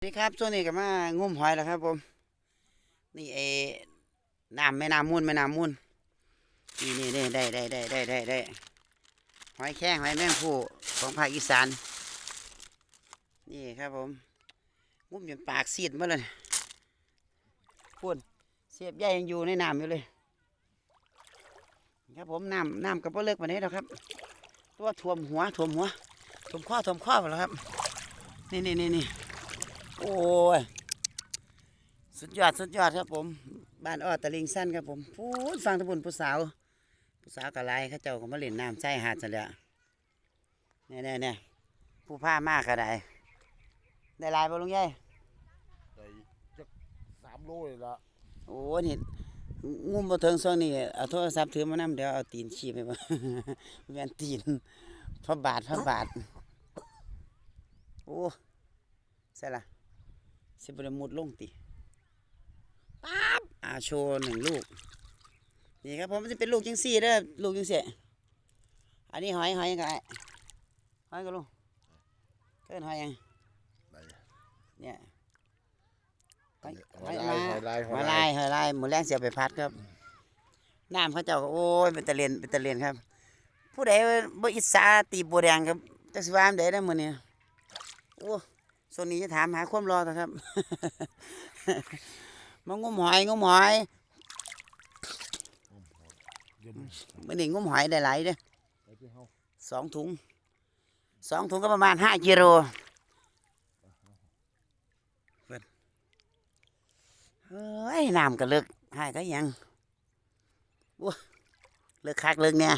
สวัสดีครับช่วงนี้ก็มางุ่มหอยแล้วครับผม นี่เอน้ำแม่น้ำมูลแม่น้ำมูลนี่นี่นี่ได้ได้ได้ได้ได้ได้หอยแข้งหอยแมงผู้ของภาคอีสาน นี่ครับผมงุ่มจนปากซีดมาเลยพูดเสียบใหญ่ยังอยู่ในน้ำอยู่เลยครับผมน้ำน้ำกับพ่เลิกมานี้แล้วครับ ตัวท่วมหัวท่วมหัวท่วมข้อท่วมข้อหมดแล้วครับ นี่นี่นี่นี่ โอ้ย สุดยอดสุดยอดครับผม บ้านอ้อตะลิงสั้นครับผมพูดฟังตะบุญผู้สาว ผู้สาวกะไรเขาเจ้าก็มาเล่นน้ำใช่หาดซะแล้วเนี่ยเนี่ยเนี่ยผู้ผ้ามากก็ได้ได้หลายบ่ลุงใหญ่ได้จักสามโลเลยละโอ้นี่งุ่มบ่ถึงช่วงนี้เอาโทรศัพท์ถือมานำเดี๋ยวเอาตีนชี้ไปบ่แม่นตีนพระบาทพระบาทโอ้ใช่ละ สิบไดมุดลงติปั๊บอาโชว์หนึ่งลูก นี่ครับผมมันจะเป็นลูกจังซี่เด้อลูกจังซี่อันนี้หอยหอยยังไงหอยก็ลูกเกินหอยยังได้เนี่ยหอยหหออยยลาลายหอยลายหอยลายหอยลายหมูแรงเสียไปพัดครับน้ำเขาเจ้าก็โอ้ยเป็นตะเลียนเป็นตะเลียนครับ ผู้ใดบ่อิสาตีบัวแดงครับจักสิว่าอันใดได้อมื้อนี้โอ้ ส่วนนี้จะถามหาความรอต่อครับมางมหอยงมหอยเมื้อนี้งมหอยได้หลายเด้อสองถุงสองถุงก็ประมาณห้ากิโลเฮ้ยน้ำก็เลิกให้ก็ยังโอ้เลิกคักเลิกเนี่ย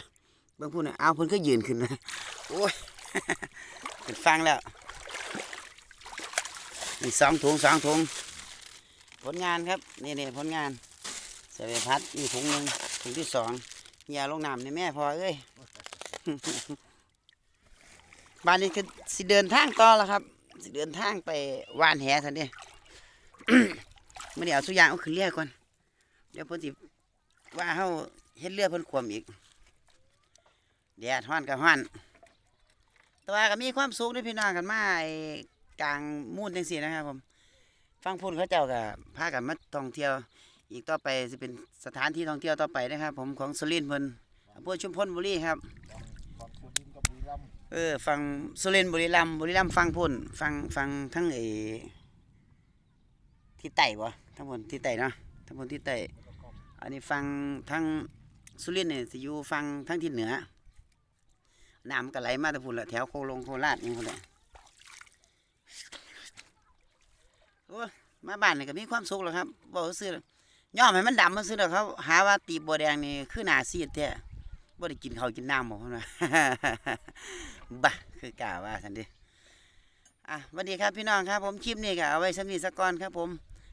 เบิ่งพูดน่ะเอาพิ่นก็ยืนขึ้นนะโอ้ยขึ้นฟังแล้ว นี่สองถุงสองถุงผลงานครับนี่นี่ผลงานเสวยพัดนี่ถุงหนึ่งถุงที่สองอย่าลงน้ำในแม่พอเอ้ยบ้านนี้คือสิเดินทางต่อแล้วครับ สิเดินทางไปวานแหทันทีไม่ได้เอาสุยางเอาขึ้นเรือก่อนเดี๋ยวเพิ่นสิว่าเฮาเฮ็ดเรือเพิ่นขวมอีกแดดฮ้อนก็ฮ้อนแต่ว่าก็มีความสุขด้อพี่น้องกันมาไอ้ กลางมูนจังซี่นะครับผม ฟังพุ่นเขาเจ้าก็พากันมาท่องเที่ยว อีกต่อไปสิเป็นสถานที่ท่องเที่ยวต่อไปนะครับ ผมของสุรินทร์เพิ่นอำเภอชุมพลบุรีครับฝั่งสุรินทร์กับบุรีรัมย์เออฟังสุรินทร์บุรีรัมย์บุรีรัมย์ฟังพุ่นฟังฟังทั้งไอ้ที่ไต่บ่ทั้งบนที่ไต่เนาะทั้งบนที่ไต่อันนี้ฟังทั้งสุรินทร์เนี่ยสิอยู่ฟังทั้งทิศเหนือน้ำมันก็ไหลมาแต่พุ่นละแถวโคลงโคราชนี่พุ่นแหละ โอ้มาบ้านนี่ก็มีความสุขแล้วครับบอกซื้อย่อมให้มันดำมาซื้อแล้วเขาหาว่าตีบัวแดงนี่คือหนาซีดแท้บ่ได้กินข้าวกินน้ำบ่เพิ่นว่าบ้าคือกล่าวว่าสันดิอะวัสดีครับพี่น้องครับ ผมคลิปนี้ก็เอาไว้สำนีสักก่อนครับผม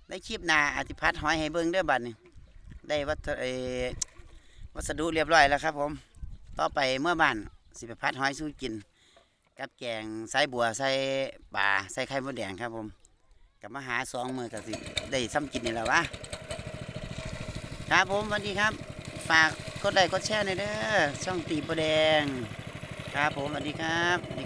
ได้คลิปหนาอธิพัฒน์หอยให้เบิ้งด้อบัดนี้ได้วัตเอวัสดุเรียบร้อยแล้วครับ ผม ต่อไปเมื่อบ้านสิไปพัดหอยสู้กิน กับแกงใส่บัวใส่ปลาใส่ไข่มดแดงครับผม กับมาหาสองมือกับสิได้ซ้ำกินนี่แหละวะครับผมวันนี้ครับ ฝากกดไลค์กดแชร์หน่อยเด้อช่องตีประแดง ครับผมสวัสดีครับสวัสดีครับ